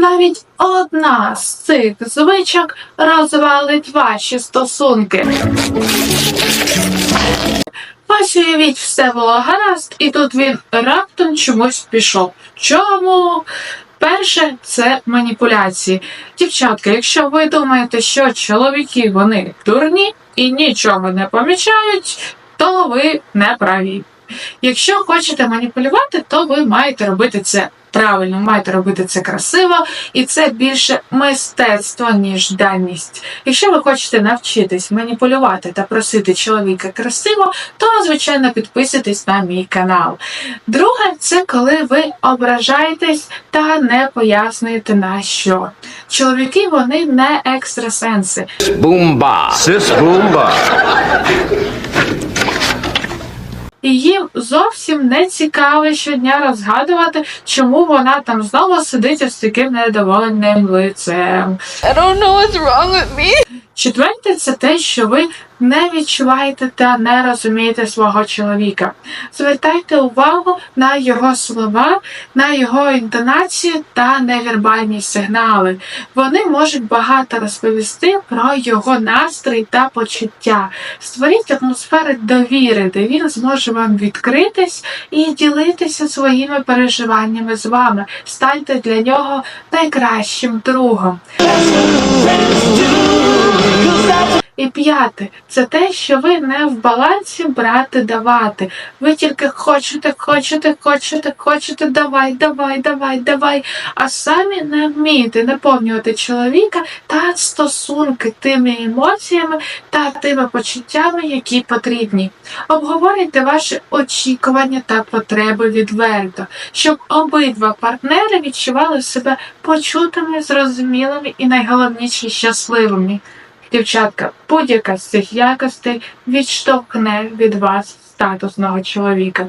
Навіть одна з цих звичок розвалить ваші стосунки. Ось уявіть, все було гаразд, і тут він раптом чомусь пішов. Чому? Перше, це маніпуляції. Дівчатка, якщо ви думаєте, що чоловіки вони дурні і нічого не помічають, то ви не праві. Якщо хочете маніпулювати, то ви маєте робити це правильно, маєте робити це красиво, і це більше мистецтво, ніж даність. Якщо ви хочете навчитись маніпулювати та просити чоловіка красиво, то звичайно підписуйтесь на мій канал. Друге, це коли ви ображаєтесь та не пояснюєте на що. Чоловіки вони не екстрасенси. Boomba. Sis Boomba. І їм зовсім не цікаво щодня розгадувати, чому вона там знову сидить з таким недоволеним лицем. I don't know what's wrong with me. Четверте, це те, що ви не відчуваєте та не розумієте свого чоловіка. Звертайте увагу на його слова, на його інтонацію та невербальні сигнали. Вони можуть багато розповісти про його настрій та почуття. Створіть атмосферу довіри, де він зможе вам відкритись і ділитися своїми переживаннями з вами. Станьте для нього найкращим другом. І п'яте це те, що ви не в балансі брати давати. Ви тільки хочете, хочете, хочете, хочете, давай, давай, давай, давай. А самі не вмієте наповнювати чоловіка та стосунки тими емоціями та тими почуттями, які потрібні. Обговорюйте ваші очікування та потреби відверто, щоб обидва партнери відчували себе почутими, зрозумілими і найголовніше щасливими. Дівчатка, будь-яка з цих якостей відштовхне від вас статусного чоловіка.